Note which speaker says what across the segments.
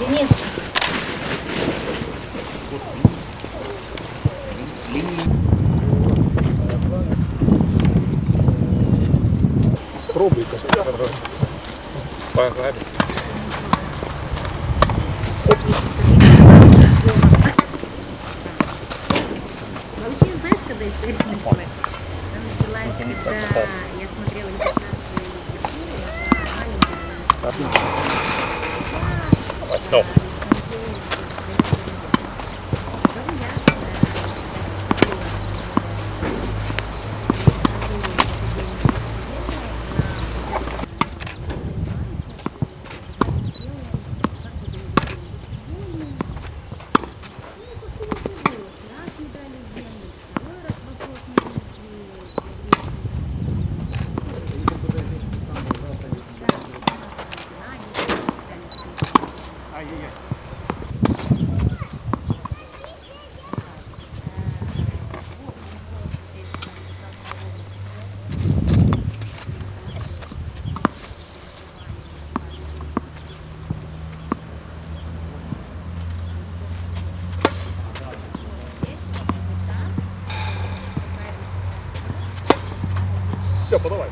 Speaker 1: Денис.
Speaker 2: Спробуйте. Погнали. Let's go. Подавай.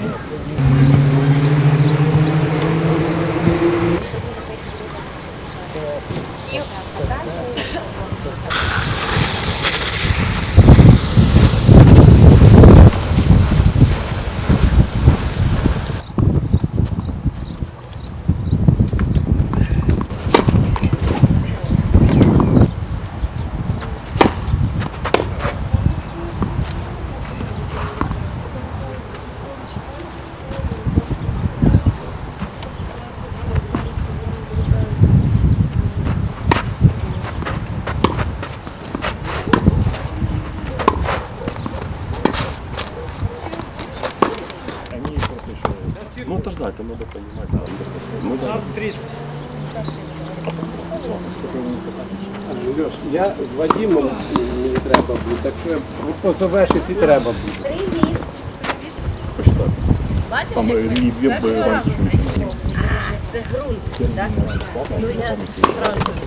Speaker 2: Ну,
Speaker 3: то ждать, надо понимать. Да, ну, да.
Speaker 4: Я з Вадимом мені треба буде, так що позовеш, і треба буде.
Speaker 1: Привіт.
Speaker 3: Посчитай.
Speaker 1: Бачиш,
Speaker 3: Там
Speaker 1: як
Speaker 3: е,
Speaker 1: ми?
Speaker 3: дві б раніше.
Speaker 1: А, це ґрунт, так? Ну я сразу.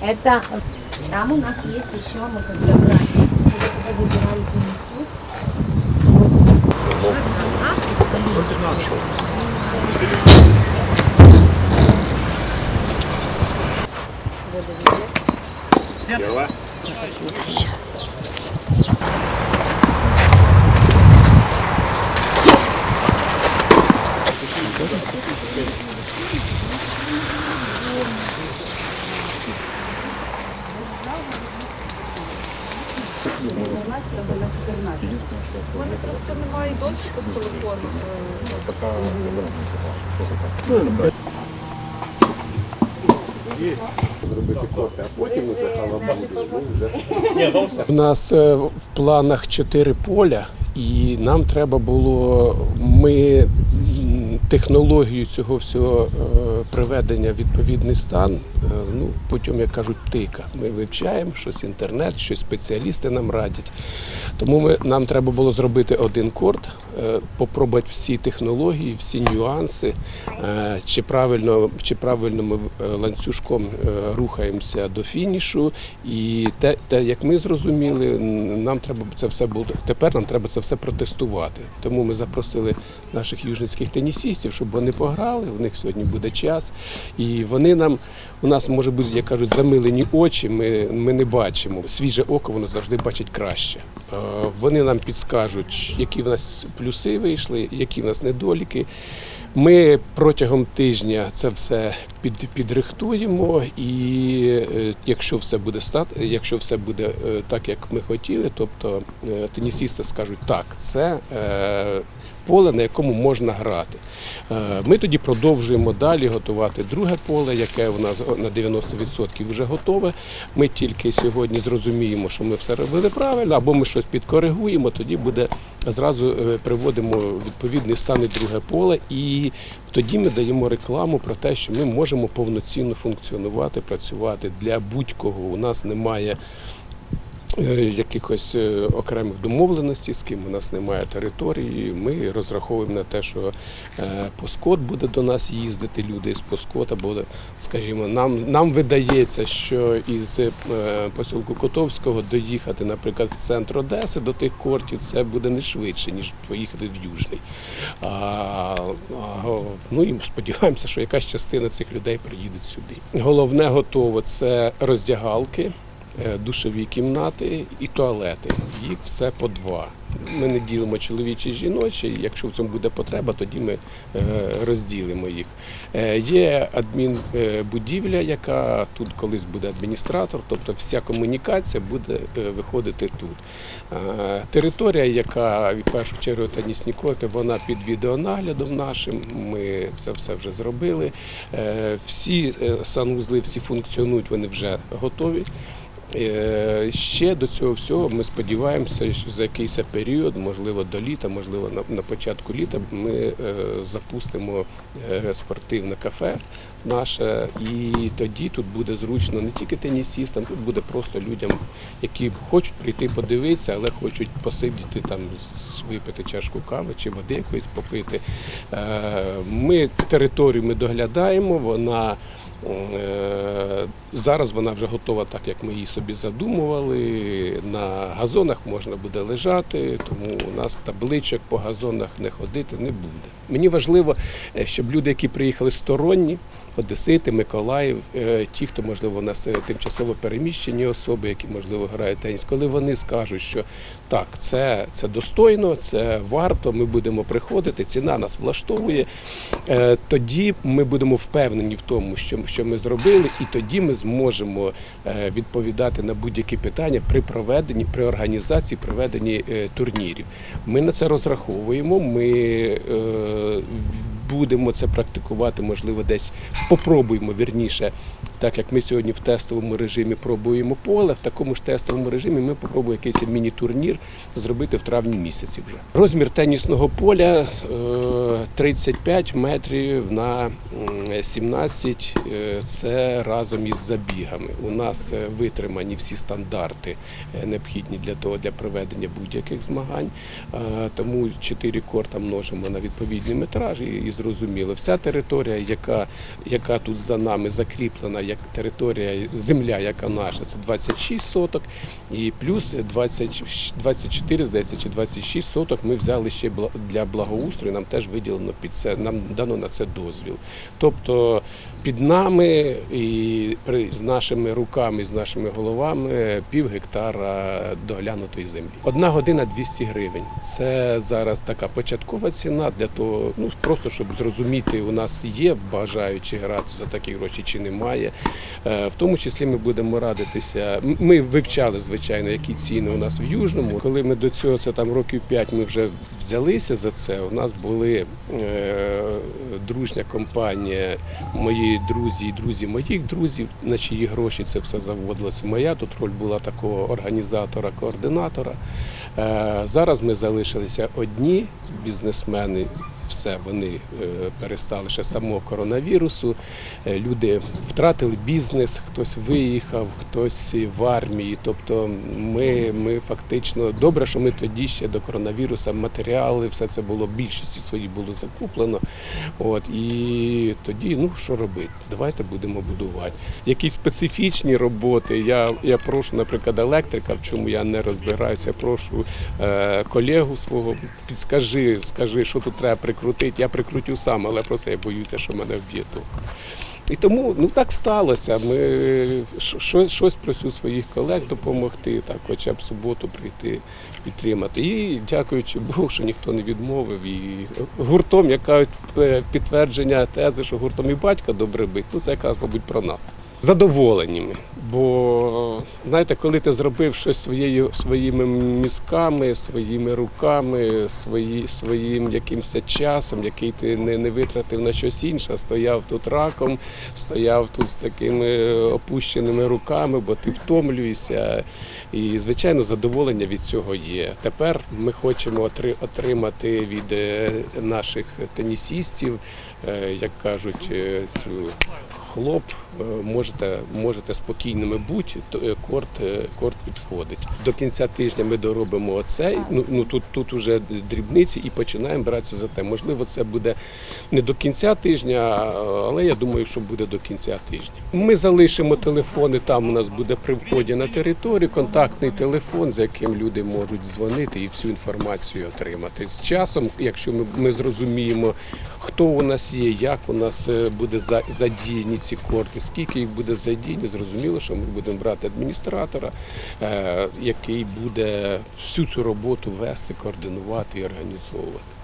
Speaker 1: Это там у нас есть еще, мы когда брали, когда выбирали комиссию,
Speaker 3: Первое.
Speaker 5: Вони просто немає доступу з телефону.
Speaker 4: Зробити кофе, а потім вже халабуду. Ну,
Speaker 2: Не, ну.
Speaker 6: В нас е, в планах чотири поля, і нам треба було ми технологію цього всього е, приведення в відповідний стан. е, Ну, потім, як кажуть, тика. Ми вивчаємо щось інтернет, щось спеціалісти нам радять. Тому ми, нам треба було зробити один корт, е, попробувати всі технології, всі нюанси, чи правильно, чи правильно ми ланцюжком рухаємося до фінішу. І те, те, як ми зрозуміли, нам треба це все було тепер. Нам треба це все протестувати. Тому ми запросили наших южницьких тенісістів, щоб вони пограли. У них сьогодні буде час, і вони нам у нас може бути, як кажуть, замилені очі. Ми, ми не бачимо. Свіже око воно завжди бачить краще. Е, Вони нам підскажуть, які в нас плюси вийшли, які в нас недоліки. Ми протягом тижня це все під, підрихтуємо, і е, якщо все буде стат, якщо все буде е, так, як ми хотіли, тобто е, тенісісти скажуть, так, це поле, на якому можна грати. Ми тоді продовжуємо далі готувати друге поле, яке у нас на 90% вже готове. Ми тільки сьогодні зрозуміємо, що ми все робили правильно, або ми щось підкоригуємо, тоді буде зразу е, приводимо відповідний стан і друге поле, і тоді ми даємо рекламу про те, що ми можемо повноцінно функціонувати, працювати для будь-кого. У нас немає. Е, Якихось е, окремих домовленостей, з ким у нас немає території. Ми розраховуємо на те, що е, Поскот буде до нас їздити, люди з Поскота буде, скажімо, нам, нам видається, що із посілку Котовського доїхати, наприклад, в центр Одеси до тих кортів, це буде не швидше, ніж поїхати в Южний. А, а, ну і сподіваємося, що якась частина цих людей приїдуть сюди. Головне готово це роздягалки душові кімнати і туалети. Їх все по два. Ми не ділимо чоловічі і жіночі. Якщо в цьому буде потреба, тоді ми е, розділимо їх. Е, Є адмінбудівля, яка тут колись буде адміністратор, тобто вся комунікація буде е, виходити тут. Е, Територія, яка в першу чергу тенісні корти, вона під відеонаглядом нашим. Ми це все вже зробили. Е, Всі е, санвузли, всі функціонують, вони вже готові. Е, Ще до цього всього ми сподіваємося, що за якийсь період, можливо, до літа, можливо, на, початку літа, ми е, запустимо е, спортивне кафе наше, і тоді тут буде зручно не тільки тенісістам, тут буде просто людям, які хочуть прийти подивитися, але хочуть посидіти там, випити чашку кави чи води якоїсь попити. Ми територію ми доглядаємо, вона. Е, Зараз вона вже готова так, як ми її собі задумували. На газонах можна буде лежати, тому у нас табличок по газонах не ходити не буде. Мені важливо, е, щоб люди, які приїхали сторонні, Одесити, Миколаїв, е, ті, хто можливо у нас е, тимчасово переміщені особи, які можливо грають теніс, коли вони скажуть, що так, це, це достойно, це варто, ми будемо приходити, ціна нас влаштовує. Е, Тоді ми будемо впевнені в тому, що, що ми зробили, і тоді ми зможемо відповідати на будь-які питання при проведенні, при організації проведенні турнірів. Ми на це розраховуємо. Ми будемо це практикувати, можливо, десь попробуємо вірніше, так як ми сьогодні в тестовому режимі пробуємо поле, в такому ж тестовому режимі ми попробуємо якийсь міні-турнір зробити в травні місяці вже. Розмір тенісного поля е, 35 метрів на 17 е, це разом із забігами. У нас е, витримані всі стандарти е, необхідні для того для проведення будь-яких змагань. Е, Тому 4 корта множимо на відповідний метраж і зрозуміло, вся територія, яка, яка тут за нами закріплена, як територія, земля, яка наша, це 26 соток, і плюс 20, 24, здається, чи 26 соток ми взяли ще для благоустрою, нам теж виділено під це, нам дано на це дозвіл. Тобто Під нами і з нашими руками, з нашими головами пів гектара доглянутої землі. Одна година 200 гривень. Це зараз така початкова ціна для того, ну просто щоб зрозуміти, у нас є бажаючі грати за такі гроші чи немає. Е, В тому числі ми будемо радитися. Ми вивчали, звичайно, які ціни у нас в Южному. Коли ми до цього це там років 5 ми вже взялися за це. У нас були е, дружня компанія, друзі і друзі моїх друзів, на чиї гроші це все заводилося. Моя тут роль була такого організатора, координатора. Е, Зараз ми залишилися одні бізнесмени. Все, вони е, перестали ще самого коронавірусу. Е, Люди втратили бізнес, хтось виїхав, хтось в армії. Тобто ми, ми фактично добре, що ми тоді ще до коронавіруса матеріали, все це було більшості своїй було закуплено. От і тоді, ну що робити? Давайте будемо будувати. Якісь специфічні роботи. Я, я прошу, наприклад, електрика, в чому я не розбираюся. Прошу колегу свого, підскажи, скажи, що тут треба прикрутити. Я прикрутю сам, але просто я боюся, що мене вб'є. І тому ну так сталося. Ми щось, щось просю своїх колег допомогти, так, хоча б суботу прийти підтримати. І дякуючи Богу, що ніхто не відмовив. І гуртом, як кажуть, е, підтвердження тези, що гуртом і батька добре бить, ну це якраз, мабуть, про нас. Задоволені ми. Бо знаєте, коли ти зробив щось своєю своїми мізками, своїми руками, свої, своїм якимось часом, який ти не, не витратив на щось інше, стояв тут раком, стояв тут з такими опущеними руками, бо ти втомлюєшся. І, звичайно, задоволення від цього є. Тепер ми хочемо отримати від е, наших тенісістів, е, як кажуть, е, цю хлоп, е, можете, можете спокійними бути, е, корт, е, корт підходить. До кінця тижня ми доробимо оцей. Ну, ну тут, тут уже дрібниці і починаємо братися за те. Можливо, це буде не до кінця тижня, але я думаю, що буде до кінця тижня. Ми залишимо телефони, там у нас буде при вході на територію, контактний телефон, за яким люди можуть дзвонити і всю інформацію отримати. З часом, якщо ми, ми зрозуміємо, хто у нас є, як у нас буде задіяні ці корти, скільки їх буде задіяно, зрозуміло, що ми будемо брати адміністратора, е, який буде всю цю роботу вести, координувати і організовувати.